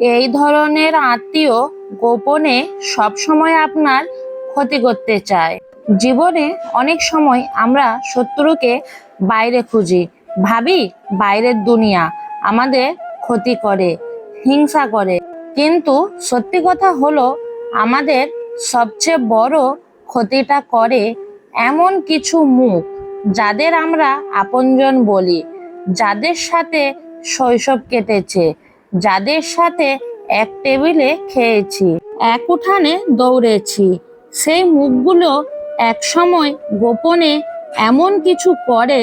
এই ধরনের আত্মীয় গোপনে সবসময় আপনার ক্ষতি করতে চায়। জীবনে অনেক সময় আমরা শত্রুকে বাইরে খুঁজি। ভাবি, বাইরের দুনিয়া আমাদের ক্ষতি করে, হিংসা করে। কিন্তু সত্যি কথা হলো, আমাদের সবচেয়ে বড় ক্ষতিটা করে এমন কিছু মুখ যাদের আমরা আপনজন বলি, যাদের সাথে শৈশব কেটেছে যাদের সাথে এক টেবিলে খেয়েছি, এক উঠানে দৌড়েছি, সেই মুখগুলো এক সময় গোপনে এমন কিছু করে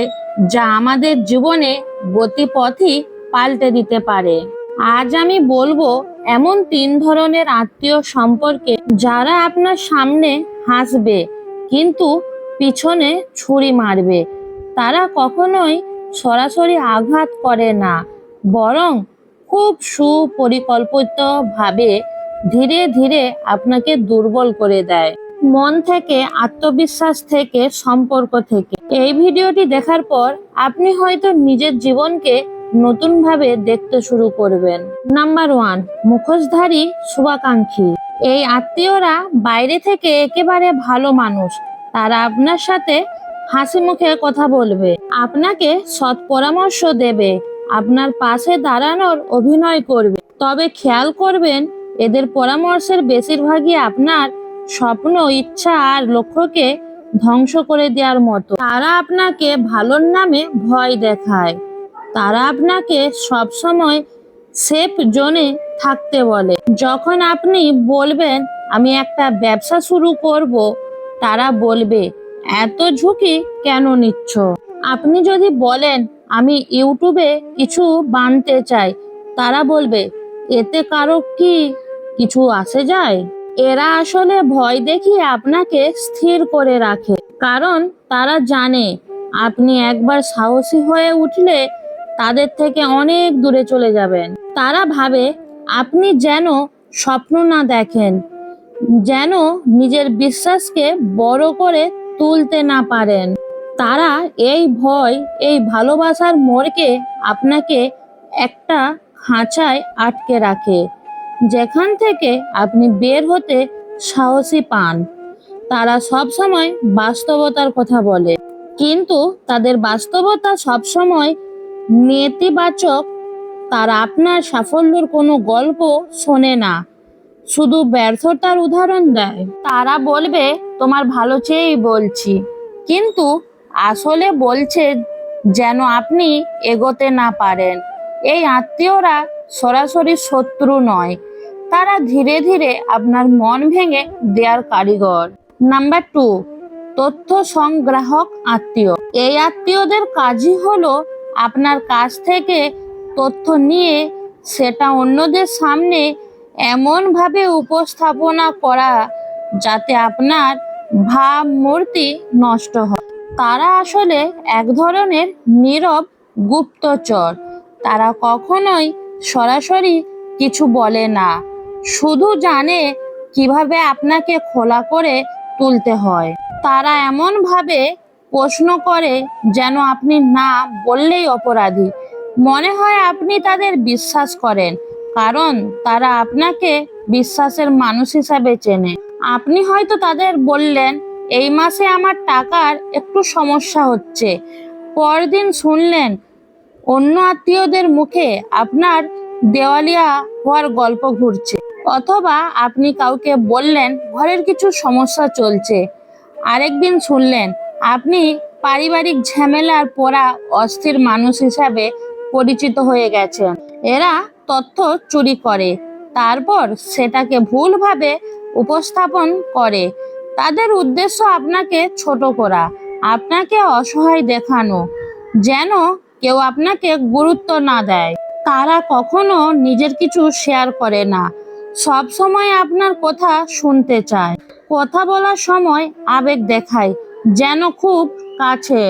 যা আমাদের জীবনে গতিপথই পাল্টে দিতে পারে। আজ আমি বলব, এমন তিন ধরনের আত্মীয় সম্পর্কে যারা আপনার সামনে হাসবে, কিন্তু পিছনে ছুরি মারবে। তারা কখনোই সরাসরি আঘাত করে না, বরং খুব সুপরিকল্পিত ভাবে ধীরে ধীরে আপনাকে দুর্বল করে দেয়। মন থেকে, আত্মবিশ্বাস থেকে, সম্পর্ক থেকে। এই ভিডিওটি দেখার পর আপনি হয়তো নিজের জীবনকে নতুনভাবে দেখতে শুরু করবেন। নাম্বার ওয়ান মুখোশধারী শুভাকাঙ্ক্ষী। এই আত্মীয়রা বাইরে থেকে একেবারে ভালো মানুষ। তারা আপনার সাথে হাসি মুখে কথা বলবে। আপনাকে সৎ পরামর্শ দেবে। আপনার পাশে দাঁড়ানোর অভিনয় করবে। তবে খেয়াল করবেন, এদের পরামর্শের বেশিরভাগই আপনার স্বপ্ন, ইচ্ছা আর লক্ষ্যকে ধ্বংস করে দেওয়ার মতো। তারা আপনাকে ভালোর নামে ভয় দেখায়। তারা আপনাকে সবসময় সেফ জোনে থাকতে বলে। যখন আপনি বলবেন, আমি একটা ব্যবসা শুরু করব তারা বলবে, এত ঝুঁকি কেন নিচ্ছ? আপনি যদি বলেন আমি ইউটিউবে কিছু বানতে চাই। তারা বলবে, এতে কারও কি কিছু আসে যায়? এরা আসলে ভয় দেখিয়ে আপনাকে স্থির করে রাখে, কারণ তারা জানে আপনি একবার সাহসী হয়ে উঠলে তাদের থেকে অনেক দূরে চলে যাবেন। তারা ভাবে, আপনি যেন স্বপ্ন না দেখেন, যেন নিজের বিশ্বাসকে বড় করে তুলতে না পারেন। তারা এই ভয়, এই ভালোবাসার মোড়কে আপনাকে একটা খাঁচায় আটকে রাখে। যেখান থেকে আপনি বের হতে সাহসী পান। তারা সব সময় বাস্তবতার কথা বলে। কিন্তু তাদের বাস্তবতা সব সময় নেতিবাচক। তারা আপনার সাফল্যের কোনো গল্প শোনে না। শুধু ব্যর্থতার উদাহরণ দেয়। তারা বলবে, তোমার ভালো চেয়েই বলছি। কিন্তু আসলে বলছে যেন আপনি এগোতে না পারেন। এই আত্মীয়রা সরাসরি শত্রু নয়। তারা ধীরে ধীরে আপনার মন ভেঙে দেয়ার কারিগর। নাম্বার টু, তথ্য সংগ্রাহক আত্মীয়। এই আত্মীয়দের কাজই হলো আপনার কাছ থেকে তথ্য নিয়ে সেটা অন্যদের সামনে এমনভাবে উপস্থাপনা করা যাতে আপনার ভাবমূর্তি নষ্ট হয়। তারা আসলে এক ধরনের নীরব গুপ্তচর। তারা কখনোই সরাসরি কিছু বলে না। শুধু জানে কীভাবে আপনাকে খোলা করে তুলতে হয়। তারা এমনভাবে প্রশ্ন করে যেন আপনি না বললেই অপরাধী। মনে হয় আপনি তাদের বিশ্বাস করেন, কারণ তারা আপনাকে বিশ্বাসের মানুষ হিসাবে চেনে। আপনি হয়তো তাদের বললেন এই মাসে আমার টাকার একটু সমস্যা হচ্ছে। পরদিন শুনলেন, অন্য আত্মীয়দের মুখে আপনার দেওয়ালিয়া হওয়ার গল্প ঘুরছে। অথবা আপনি কাউকে বললেন, ঘরের কিছু সমস্যা চলছে। আরেকদিন শুনলেন, আপনি পারিবারিক ঝামেলার পড়া অস্থির মানুষ হিসাবে পরিচিত হয়ে গেছেন। এরা তথ্য চুরি করে, তারপর সেটাকে ভুলভাবে উপস্থাপন করে। তাদের উদ্দেশ্য আপনাকে ছোট করা, আপনাকে অসহায় দেখানো, যেন কেউ আপনাকে গুরুত্ব না দেয়। তারা কখনো নিজের কিছু শেয়ার করে না। সব সময় আপনার কথা শুনতে চায়। কথা বলার সময় আবেগ দেখায়, যেন খুব কাছে।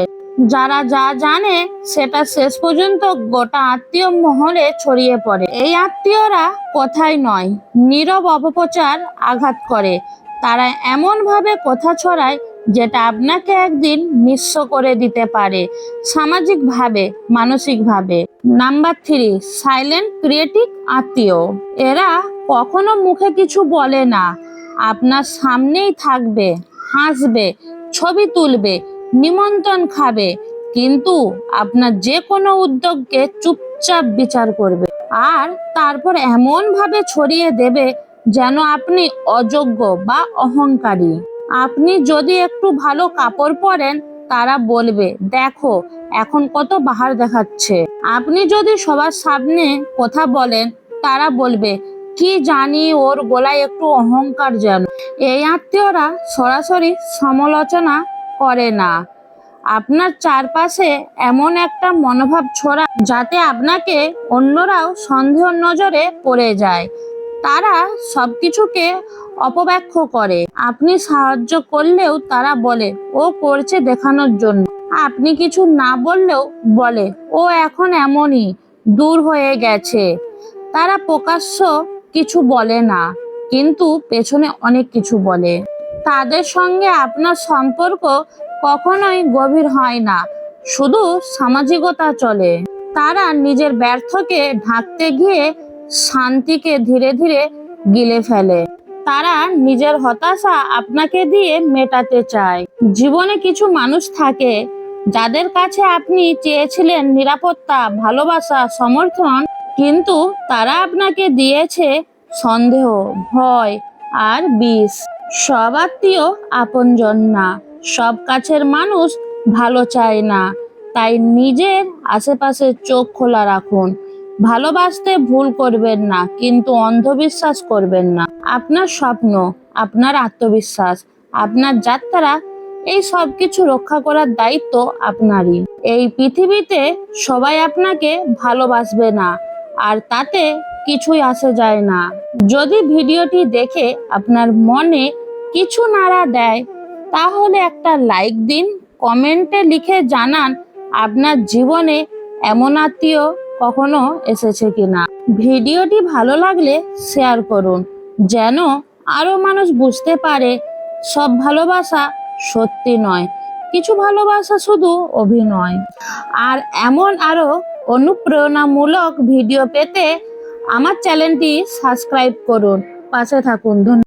যারা যা জানে, সেটা শেষ পর্যন্ত গোটা আত্মীয় মহলে ছড়িয়ে পড়ে। এই আত্মীয়রা কথাই নয়, নীরব অপপ্রচার আঘাত করে। তারা এমন ভাবে কথা ছড়ায় যেটা আপনাকে একদিন নিঃস্ব করে দিতে পারে, সামাজিকভাবে, মানসিকভাবে। নাম্বার থ্রি, সাইলেন্ট ক্রিয়েটিভ আত্মীয়। এরা কখনো মুখে কিছু বলে না। আপনার সামনেই থাকবে, হাসবে, ছবি তুলবে, নিমন্ত্রণ খাবে, কিন্তু আপনার যে কোনো উদ্যোগকে চুপচাপ বিচার করবে। আর তারপর এমন ভাবে ছড়িয়ে দেবে যেন আপনি অযোগ্য বা অহংকারী। আপনি যদি একটু ভালো কাপড় পরেন, তারা বলবে, দেখো, এখন কত বাহার দেখাচ্ছে। আপনি যদি সবার সামনে কথা বলেন, তারা বলবে, কি জানি ওর গলায় একটু অহংকার যেন। এই আত্মীয়রা সরাসরি সমালোচনা করে না। আপনার চারপাশে এমন একটা মনোভাব ছড়া যাতে আপনাকে অন্যরাও সন্দেহ নজরে পড়ে যায়। তারা সবকিছুকে অপব্যাখ্য করে। আপনি সাহায্য করলেও তারা বলে, ও করছে দেখানোর জন্য। আপনি কিছু না বললেও বলে, ও এখন এমনই, দূর হয়ে গেছে। তারা প্রকাশ্য কিছু বলে না, কিন্তু পেছনে অনেক কিছু বলে। তাদের সঙ্গে আপনার সম্পর্ক কখনোই গভীর হয় না, শুধু সামাজিকতা চলে। তারা নিজের ব্যর্থকে ঢাকতে গিয়ে শান্তিকে ধীরে ধীরে গিলে ফেলে। তারা নিজের হতাশা আপনাকে দিয়ে মেটাতে চায়। জীবনে কিছু মানুষ থাকে যাদের কাছে আপনি চেয়েছিলেন নিরাপত্তা, ভালোবাসা, সমর্থন, কিন্তু তারা আপনাকে দিয়েছে সন্দেহ, ভয় আর বিষ। সব আত্মীয় আপনজন না। সব কাছের মানুষ ভালো চায় না। তাই নিজের আশেপাশে চোখ খোলা রাখুন। ভালোবাসতে ভুল করবেন না, কিন্তু অন্ধবিশ্বাস করবেন না। আপনার স্বপ্ন, আপনার আত্মবিশ্বাস, আপনার যাত্রা, এই সব কিছু রক্ষা করার দায়িত্ব আপনারই। এই পৃথিবীতে সবাই আপনাকে ভালোবাসবে না, আর তাতে কিছুই আসে যায় না। যদি ভিডিওটি দেখে আপনার মনে কিছু নাড়া দেয়, তাহলে একটা লাইক দিন, কমেন্টে লিখে জানান আপনার জীবনে এমন আত্মীয় কখনো এসেছে কিনা। ভিডিওটি ভালো লাগলে শেয়ার করুন, যেন আরও মানুষ বুঝতে পারে সব ভালোবাসা সত্যি নয়, কিছু ভালোবাসা শুধু অভিনয়। আর এমন আরও অনুপ্রেরণামূলক ভিডিও পেতে আমার চ্যানেলটি সাবস্ক্রাইব করুন। পাশে থাকুন, ধন্যবাদ।